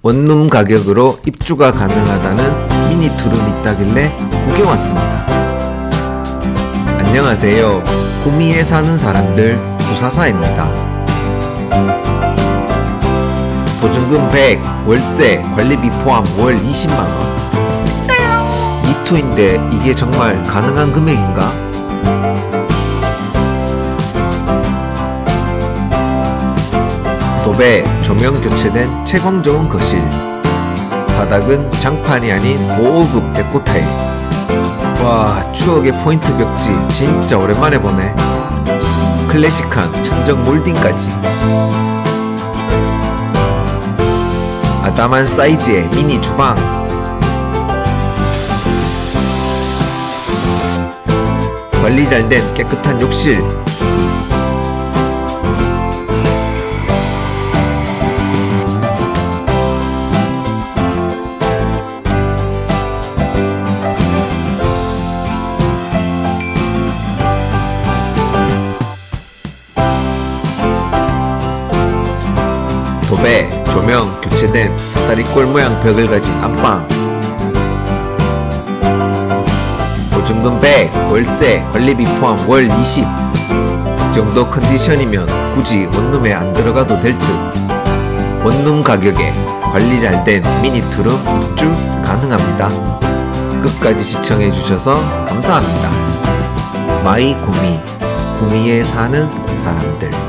원룸 가격으로 입주가 가능하다는 미니 투룸 있다길래 구경 왔습니다. 안녕하세요. 구미에 사는 사람들 구사사입니다. 보증금 100, 월세, 관리비 포함 월 20만원. 이투인데 이게 정말 가능한 금액인가? 도배, 조명 교체된 채광 좋은 거실. 바닥은 장판이 아닌 고급 데코 타일. 와, 추억의 포인트 벽지 진짜 오랜만에 보네. 클래식한 천정 몰딩까지. 아담한 사이즈의 미니 주방. 관리 잘 된 깨끗한 욕실. 도배, 조명, 교체된 사다리 꼴 모양 벽을 가진 안방. 보증금 100, 월세, 관리비 포함 월 20. 이 정도 컨디션이면 굳이 원룸에 안 들어가도 될 듯. 원룸 가격에 관리 잘 된 미니 투룸 입주 가능합니다. 끝까지 시청해 주셔서 감사합니다. 마이 구미, 구미에 사는 사람들.